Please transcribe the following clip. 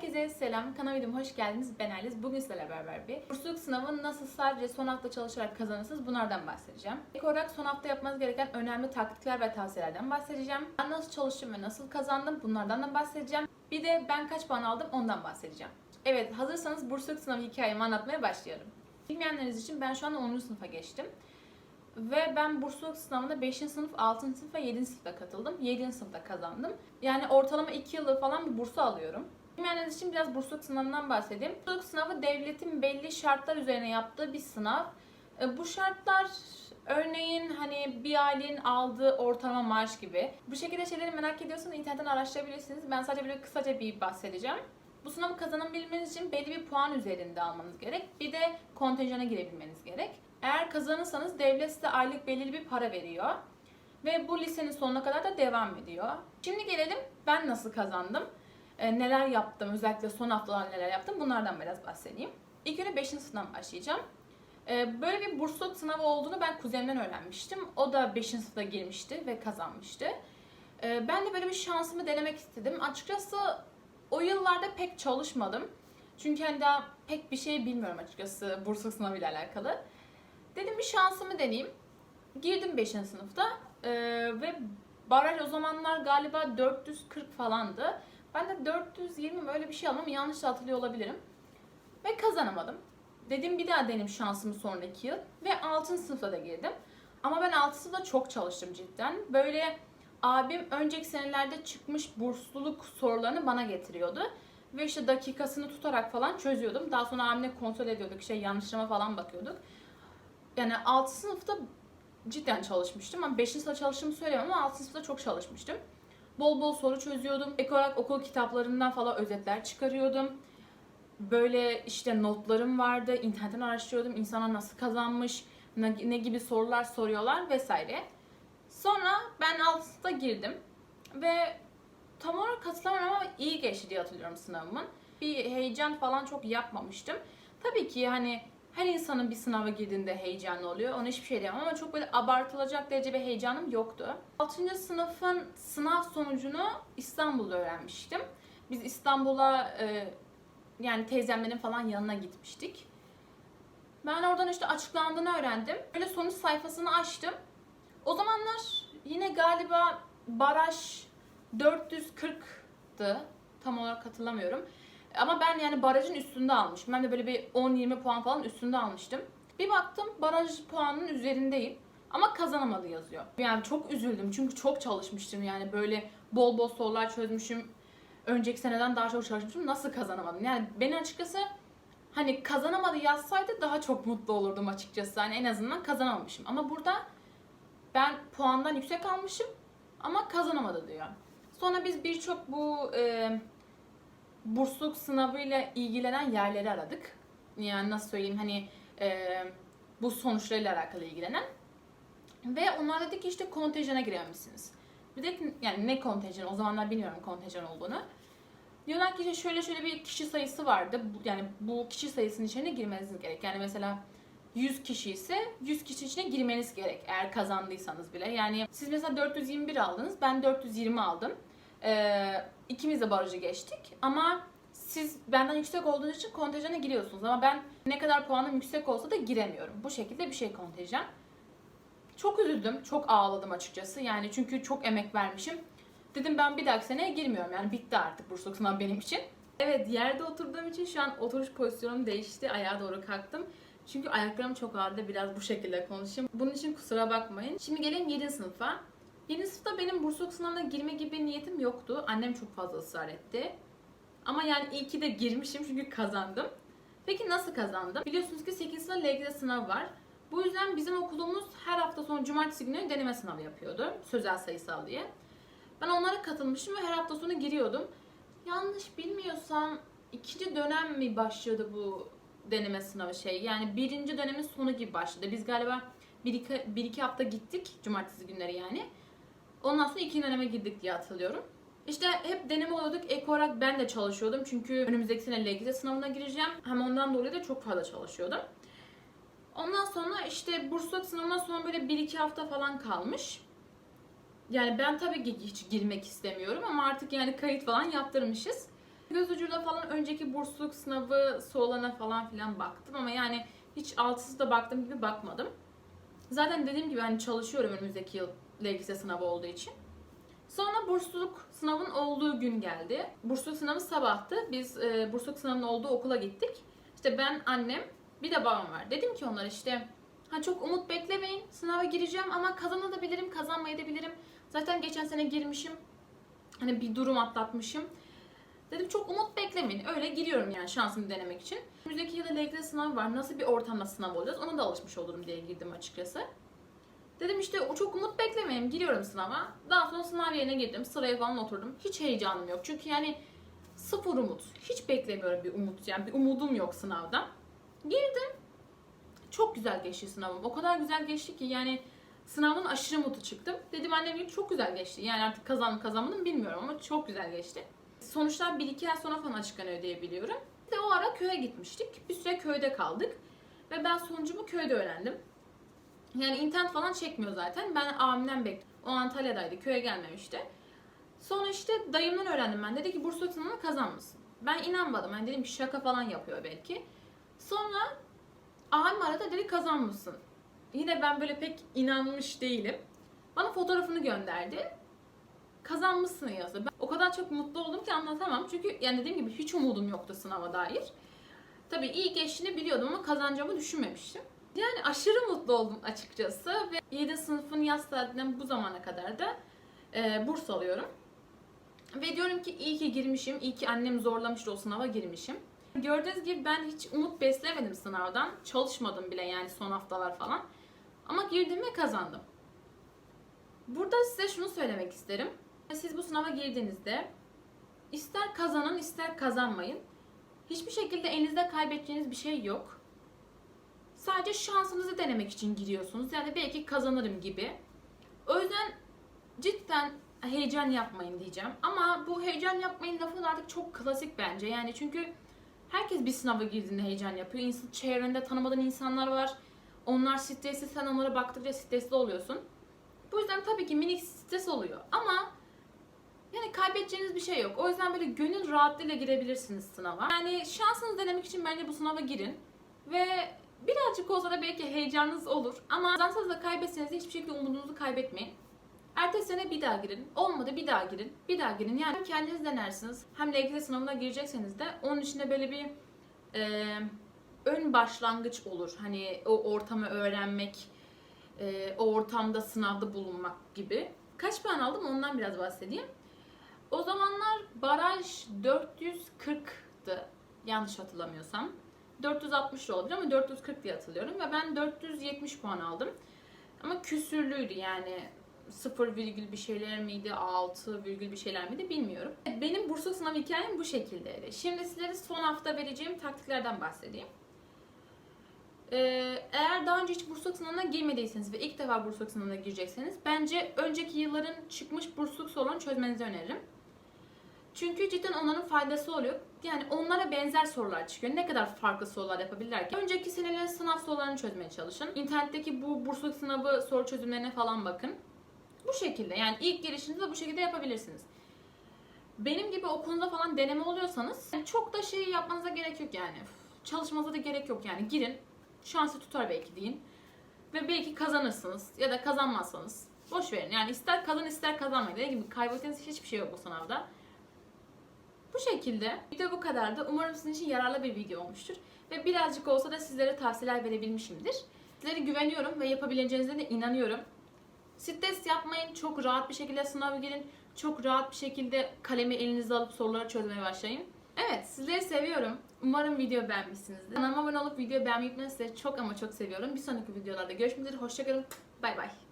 Herkese selam. Kanal videoma hoş geldiniz. Ben Aliz. Bugün sizlerle beraber bir bursluluk sınavını nasıl sadece son hafta çalışarak kazanırsınız bunlardan bahsedeceğim. İlk olarak son hafta yapmanız gereken önemli taktikler ve tavsiyelerden bahsedeceğim. Ben nasıl çalıştım ve nasıl kazandım bunlardan da bahsedeceğim. Bir de ben kaç puan aldım ondan bahsedeceğim. Evet hazırsanız bursluluk sınavı hikayemi anlatmaya başlayalım. Bilmeyenleriniz için ben şu anda 10. sınıfa geçtim. Ve ben bursluluk sınavına 5. sınıf, 6. sınıf ve 7. sınıfta katıldım. 7. sınıfta kazandım. Yani ortalama 2 yıldır falan bir bursu alıyorum. Bilmeyenler için biraz bursluluk sınavından bahsedeyim. Bursluluk sınavı devletin belli şartlar üzerine yaptığı bir sınav. E, Bu şartlar örneğin hani bir ailenin aldığı ortalama maaş gibi. Bu şekilde şeyleri merak ediyorsanız internetten araştırabilirsiniz. Ben sadece böyle kısaca bir bahsedeceğim. Bu sınavı kazanabilmeniz için belli bir puan üzerinde almanız gerek. Bir de kontenjana girebilmeniz gerek. Eğer kazanırsanız devlet size aylık belirli bir para veriyor. Ve bu lisenin sonuna kadar da devam ediyor. Şimdi gelelim ben nasıl kazandım. E, neler yaptım, özellikle son haftalar neler yaptım bunlardan biraz bahsedeyim. İlk önce 5. sınıftan başlayacağım. E, böyle bir bursluluk sınavı olduğunu ben kuzenimden öğrenmiştim. O da 5. sınıfta girmişti ve kazanmıştı. E, ben de böyle bir şansımı denemek istedim. Açıkçası o yıllarda pek çalışmadım. Çünkü hani daha pek bir şey bilmiyorum açıkçası bursluluk sınavıyla alakalı. Dedim bir şansımı deneyeyim. Girdim 5. sınıfta ve baraj o zamanlar galiba 440 falandı. Ben de 420 mi öyle bir şey aldım yanlış hatırlıyor olabilirim. Ve kazanamadım. Dedim bir daha deneyim şansımı sonraki yıl. Ve 6. sınıfta da girdim. Ama ben 6. sınıfta çok çalıştım cidden. Böyle abim önceki senelerde çıkmış bursluluk sorularını bana getiriyordu. Ve işte dakikasını tutarak falan çözüyordum. Daha sonra abimle kontrol ediyorduk. Şey yanlışlama falan bakıyorduk. Yani 6. sınıfta cidden çalışmıştım. Ama 5. sınıfta çalıştığımı söyleyemem ama 6. sınıfta çok çalışmıştım. Bol bol soru çözüyordum. Ek olarak okul kitaplarından falan özetler çıkarıyordum. Böyle işte notlarım vardı. İnternetten araştırıyordum. İnsanlar nasıl kazanmış, ne, gibi sorular soruyorlar vesaire. Sonra ben alt sınıfta girdim. Ve tam olarak katılamıyorum ama iyi geçti diye hatırlıyorum sınavımın. Bir heyecan falan çok yapmamıştım. Tabii ki hani her insanın bir sınava girdiğinde heyecanlı oluyor. Ona hiçbir şey diyemem ama çok böyle abartılacak derece bir heyecanım yoktu. 6. sınıfın sınav sonucunu İstanbul'da öğrenmiştim. Biz İstanbul'a e, yani teyzemlerin falan yanına gitmiştik. Ben oradan işte açıklandığını öğrendim. Böyle sonuç sayfasını açtım. O zamanlar yine galiba baraj 440'tı. Tam olarak hatırlamıyorum. Ama ben yani barajın üstünde almışım. Ben de böyle bir 10-20 puan falan üstünde almıştım. Bir baktım baraj puanının üzerindeyim. Ama kazanamadı yazıyor. Yani çok üzüldüm çünkü çok çalışmıştım yani böyle bol bol sorular çözmüşüm. Önceki seneden daha çok çalışmışım. Nasıl kazanamadım? Yani beni açıkçası hani kazanamadı yazsaydı daha çok mutlu olurdum açıkçası. Hani en azından kazanamamışım. Ama burada ben puandan yüksek almışım ama kazanamadı diyor. Sonra biz birçok bu e, bursluluk sınavıyla ilgilenen yerleri aradık. Yani nasıl söyleyeyim hani e, bu sonuçlarıyla alakalı ilgilenen. Ve onlar dedi ki işte kontenjana girememişsiniz. Bir de yani ne kontenjan o zamanlar bilmiyorum kontenjan olduğunu. Diyorlar ki işte şöyle şöyle bir kişi sayısı vardı. Yani bu kişi sayısının içine girmeniz gerek. Yani mesela 100 kişi ise 100 kişi içine girmeniz gerek eğer kazandıysanız bile. Yani siz mesela 421 aldınız, ben 420 aldım. Ee, ikimiz de barajı geçtik ama siz benden yüksek olduğunuz için kontenjana giriyorsunuz ama ben ne kadar puanım yüksek olsa da giremiyorum. Bu şekilde bir şey kontenjan. Çok üzüldüm, çok ağladım açıkçası. Yani çünkü çok emek vermişim. Dedim ben bir dahaki seneye girmiyorum. Yani bitti artık bursluluk sınavı benim için. Evet yerde oturduğum için şu an oturuş pozisyonum değişti. Ayağa doğru kalktım. Çünkü ayaklarım çok ağrıdı. Biraz bu şekilde konuşayım. Bunun için kusura bakmayın. Şimdi gelelim 7 sınıfa. 7 sınıfta benim bursluluk sınavına girme gibi bir niyetim yoktu. Annem çok fazla ısrar etti. Ama yani iyi ki de girmişim çünkü kazandım. Peki nasıl kazandım? Biliyorsunuz ki 8 sınıfta LGS sınavı var. Bu yüzden bizim okulumuz her hafta sonu cumartesi günü deneme sınavı yapıyordu. Sözel sayısal diye. Ben onlara katılmıştım ve her hafta sonu giriyordum. Yanlış bilmiyorsam ikinci dönem mi başladı bu deneme sınavı şey? Yani birinci dönemin sonu gibi başladı. Biz galiba bir iki, bir iki hafta gittik cumartesi günleri yani. Ondan sonra ikinci döneme girdik diye hatırlıyorum. İşte hep deneme oluyorduk. Ek olarak ben de çalışıyordum. Çünkü önümüzdeki sene LGS sınavına gireceğim. Hem ondan dolayı da çok fazla çalışıyordum. Ondan sonra işte bursluluk sınavından sonra böyle 1-2 hafta falan kalmış. Yani ben tabii ki hiç girmek istemiyorum ama artık yani kayıt falan yaptırmışız. Göz ucuyla falan önceki bursluluk sınavı Solana falan filan baktım ama yani hiç altısı da baktığım gibi bakmadım. Zaten dediğim gibi hani çalışıyorum önümüzdeki yıl LGS sınavı olduğu için. Sonra bursluluk sınavın olduğu gün geldi. Bursluluk sınavı sabahtı. Biz e, bursluluk sınavının olduğu okula gittik. İşte ben, annem, bir de babam var. Dedim ki onlara işte ha çok umut beklemeyin. Sınava gireceğim ama kazanabilirim, kazanmayabilirim. Zaten geçen sene girmişim. Hani bir durum atlatmışım. Dedim çok umut beklemeyin. Öyle giriyorum yani şansımı denemek için. Önümüzdeki yılda LGS sınavı var. Nasıl bir ortamda sınav olacağız? Ona da alışmış olurum diye girdim açıkçası. Dedim işte o çok umut beklemeyin. Giriyorum sınava. Daha sonra sınav yerine girdim. Sıraya falan oturdum. Hiç heyecanım yok. Çünkü yani sıfır umut. Hiç beklemiyorum bir umut. Yani bir umudum yok sınavdan. Girdim. Çok güzel geçti sınavım. O kadar güzel geçti ki yani sınavdan aşırı mutlu çıktım. Dedim annem çok güzel geçti. Yani artık kazandım kazanmadım bilmiyorum ama çok güzel geçti. Sonuçlar 1-2 ay sonra falan açıklanıyor diye biliyorum. De o ara köye gitmiştik. Bir süre köyde kaldık. Ve ben sonucumu köyde öğrendim. Yani internet falan çekmiyor zaten. Ben abimden bekliyorum. O Antalya'daydı. Köye gelmemişti. Sonra işte dayımdan öğrendim ben. Dedi ki Bursa sınavını kazanmışsın. Ben inanmadım. Ben dedim ki şaka falan yapıyor belki. Sonra abim aradı dedi kazanmışsın. Yine ben böyle pek inanmış değilim. Bana fotoğrafını gönderdi. Kazanmışsın yazdı. Ben o kadar çok mutlu oldum ki anlatamam. Çünkü yani dediğim gibi hiç umudum yoktu sınava dair. Tabii iyi geçtiğini biliyordum ama kazanacağımı düşünmemiştim. Yani aşırı mutlu oldum açıkçası ve 7 sınıfın yaz tatilinden bu zamana kadar da e, burs alıyorum. Ve diyorum ki iyi ki girmişim, iyi ki annem zorlamıştı o sınava girmişim. Gördüğünüz gibi ben hiç umut beslemedim sınavdan. Çalışmadım bile yani son haftalar falan. Ama girdim ve kazandım. Burada size şunu söylemek isterim. Siz bu sınava girdiğinizde ister kazanın ister kazanmayın. Hiçbir şekilde elinizde kaybedeceğiniz bir şey yok. Sadece şansınızı denemek için giriyorsunuz. Yani belki kazanırım gibi. O yüzden cidden heyecan yapmayın diyeceğim. Ama bu heyecan yapmayın lafı artık çok klasik bence. Yani çünkü herkes bir sınava girdiğinde heyecan yapıyor. İnsan, çevrende tanımadığın insanlar var. Onlar stresli, sen onlara baktıkça stresli oluyorsun. Bu yüzden tabii ki minik stres oluyor. Ama yani kaybedeceğiniz bir şey yok. O yüzden böyle gönül rahatlığıyla girebilirsiniz sınava. Yani şansınızı denemek için bence bu sınava girin. Ve birazcık olsa da belki heyecanınız olur. Ama kazansanız da kaybetseniz de hiçbir şekilde umudunuzu kaybetmeyin. Ertesi sene bir daha girin. Olmadı bir daha girin. Bir daha girin. Yani hem kendiniz denersiniz. Hem LGS sınavına girecekseniz de onun içinde böyle bir e, ön başlangıç olur. Hani o ortamı öğrenmek, e, o ortamda sınavda bulunmak gibi. Kaç puan aldım ondan biraz bahsedeyim. O zamanlar baraj 440'tı yanlış hatırlamıyorsam. 460 da olabilir ama 440 diye hatırlıyorum ve ben 470 puan aldım. Ama küsürlüydü yani 0 virgül bir şeyler miydi, 6 virgül bir şeyler miydi bilmiyorum. Benim Bursa sınav hikayem bu şekildeydi. Şimdi sizlere son hafta vereceğim taktiklerden bahsedeyim. Ee, eğer daha önce hiç bursluluk sınavına girmediyseniz ve ilk defa bursluluk sınavına girecekseniz bence önceki yılların çıkmış bursluluk sorularını çözmenizi öneririm. Çünkü cidden onların faydası oluyor. Yani onlara benzer sorular çıkıyor. Ne kadar farklı sorular yapabilirler ki? Önceki senelerin sınav sorularını çözmeye çalışın. İnternetteki bu bursluluk sınavı soru çözümlerine falan bakın. Bu şekilde yani ilk girişinizi de bu şekilde yapabilirsiniz. Benim gibi o konuda falan deneme oluyorsanız çok da şey yapmanıza gerek yok yani. Çalışmanıza da gerek yok yani. Girin, şansı tutar belki deyin. Ve belki kazanırsınız ya da kazanmazsanız. Boş verin yani ister kazan ister kazanmayın. Dediğim gibi kaybettiğiniz hiçbir şey yok bu sınavda. Bu şekilde video bu kadardı. Umarım sizin için yararlı bir video olmuştur. Ve birazcık olsa da sizlere tavsiyeler verebilmişimdir. Sizlere güveniyorum ve yapabileceğinize de inanıyorum. Stres yapmayın. Çok rahat bir şekilde sınava girin. Çok rahat bir şekilde kalemi elinize alıp soruları çözmeye başlayın. Evet sizleri seviyorum. Umarım video beğenmişsinizdir. Kanalıma abone olup video beğenmeyi unutmayın. Çok ama çok seviyorum. Bir sonraki videolarda görüşmek üzere. Hoşçakalın. Bay bay.